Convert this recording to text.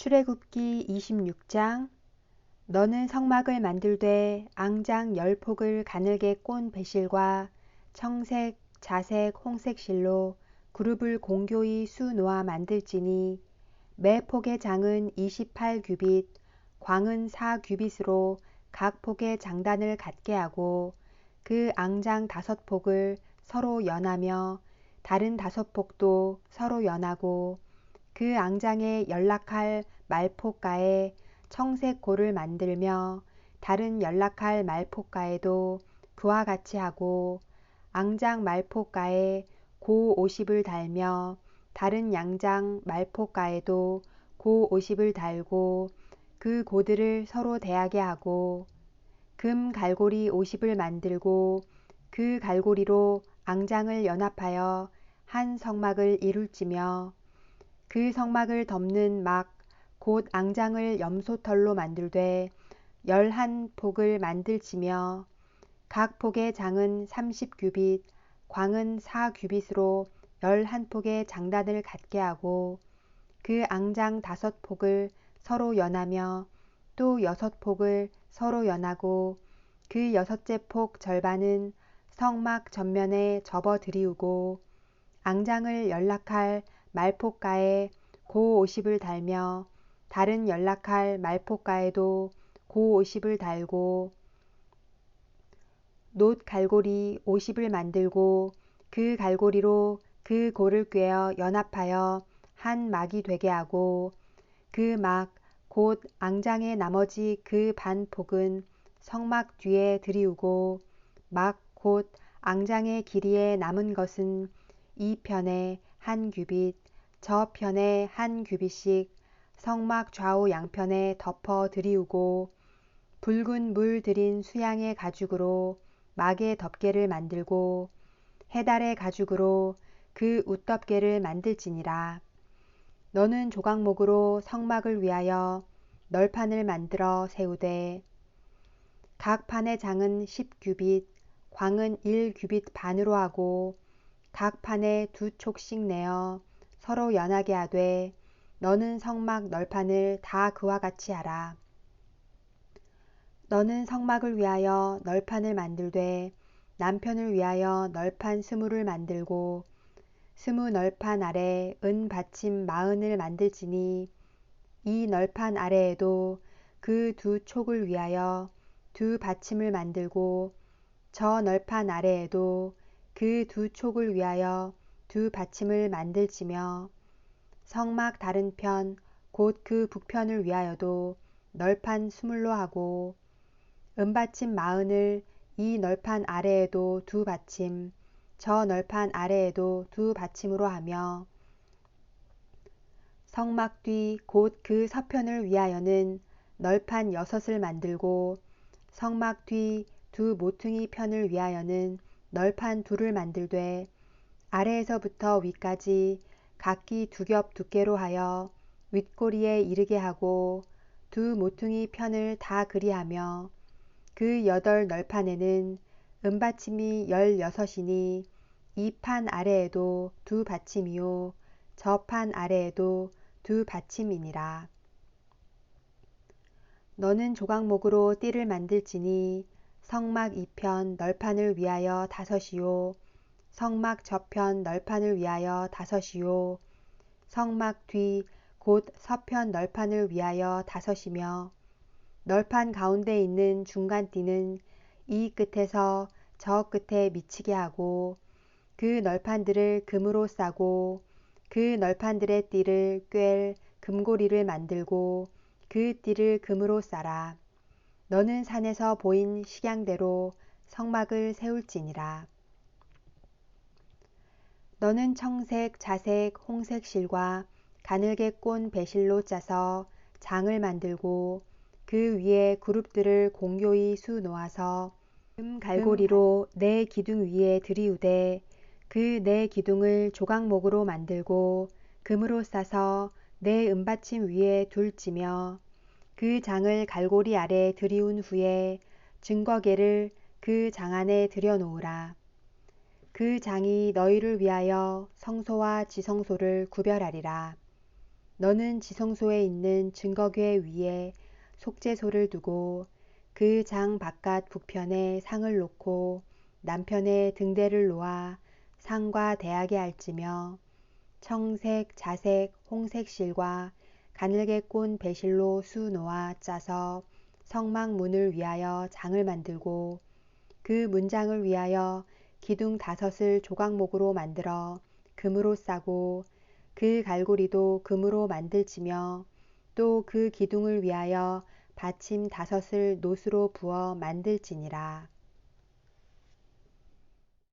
출애굽기 26장 너는 성막을 만들되 앙장 열 폭을 가늘게 꼰 배실과 청색, 자색, 홍색 실로 그룹을 공교히 수 놓아 만들지니 매 폭의 장은 28규빗, 광은 4규빗으로 각 폭의 장단을 갖게 하고 그 앙장 다섯 폭을 서로 연하며 다른 다섯 폭도 서로 연하고 그 앙장에 연락할 말폭가에 청색 고를 만들며 다른 연락할 말폭가에도 그와 같이 하고 앙장 말폭가에 고 50을 달며 다른 양장 말폭가에도 고 50을 달고 그 고들을 서로 대하게 하고 금 갈고리 50을 만들고 그 갈고리로 앙장을 연합하여 한 성막을 이룰지며 그 성막을 덮는 막 곧 앙장을 염소털로 만들되 열한 폭을 만들지며 각 폭의 장은 30규빗, 광은 4규빗으로 열한 폭의 장단을 갖게 하고 그 앙장 다섯 폭을 서로 연하며 또 여섯 폭을 서로 연하고 그 여섯째 폭 절반은 성막 전면에 접어 들이우고 앙장을 연락할 말폭가에 고 50을 달며 다른 연락할 말폭가에도 고 50을 달고 놋 갈고리 50을 만들고 그 갈고리로 그 고를 꿰어 연합하여 한 막이 되게 하고 그 막 곧 앙장의 나머지 그 반폭은 성막 뒤에 들이우고 막 곧 앙장의 길이에 남은 것은 이 편에 한 규빗, 저 편에 한 규빗씩 성막 좌우 양편에 덮어 들이우고 붉은 물 들인 수양의 가죽으로 막의 덮개를 만들고 해달의 가죽으로 그 웃덮개를 만들지니라. 너는 조각목으로 성막을 위하여 널판을 만들어 세우되 각 판의 장은 10규빗, 광은 1규빗 반으로 하고 각 판에 두 촉씩 내어 서로 연하게 하되 너는 성막 널판을 다 그와 같이 하라. 너는 성막을 위하여 널판을 만들되 남편을 위하여 널판 스무를 만들고 스무 널판 아래 은 받침 마흔을 만들지니 이 널판 아래에도 그 두 촉을 위하여 두 받침을 만들고 저 널판 아래에도 그 두 촉을 위하여 두 받침을 만들지며 성막 다른 편 곧 그 북편을 위하여도 널판 수물로 하고 은받침 마흔을 이 널판 아래에도 두 받침 저 널판 아래에도 두 받침으로 하며 성막 뒤 곧 그 서편을 위하여는 널판 여섯을 만들고 성막 뒤 두 모퉁이 편을 위하여는 널판 둘을 만들되 아래에서부터 위까지 각기 두 겹 두께로 하여 윗꼬리에 이르게 하고 두 모퉁이 편을 다 그리하며 그 여덟 널판에는 은받침이 열여섯이니 이 판 아래에도 두 받침이요 저 판 아래에도 두 받침이니라. 너는 조각목으로 띠를 만들지니 성막 이편 널판을 위하여 다섯이요 성막 저편 널판을 위하여 다섯이요 성막 뒤 곧 서편 널판을 위하여 다섯이며 널판 가운데 있는 중간띠는 이 끝에서 저 끝에 미치게 하고 그 널판들을 금으로 싸고 그 널판들의 띠를 꿰 금고리를 만들고 그 띠를 금으로 싸라. 너는 산에서 보인 식양대로 성막을 세울지니라. 너는 청색, 자색, 홍색 실과 가늘게 꼰 배실로 짜서 장을 만들고 그 위에 그룹들을 공교히 수 놓아서 금 갈고리로 내 기둥 위에 들이우되 그 내 기둥을 조각목으로 만들고 금으로 싸서 내 은받침 위에 둘지며 그 장을 갈고리 아래 들이운 후에 증거계를 그 장 안에 들여놓으라. 그 장이 너희를 위하여 성소와 지성소를 구별하리라. 너는 지성소에 있는 증거궤 위에 속죄소를 두고 그 장 바깥 북편에 상을 놓고 남편의 등대를 놓아 상과 대하게 할지며 청색, 자색, 홍색 실과 가늘게 꼰 배실로 수 놓아 짜서 성막 문을 위하여 장을 만들고 그 문장을 위하여 기둥 다섯을 조각목으로 만들어 금으로 싸고 그 갈고리도 금으로 만들지며 또 그 기둥을 위하여 받침 다섯을 노수로 부어 만들지니라.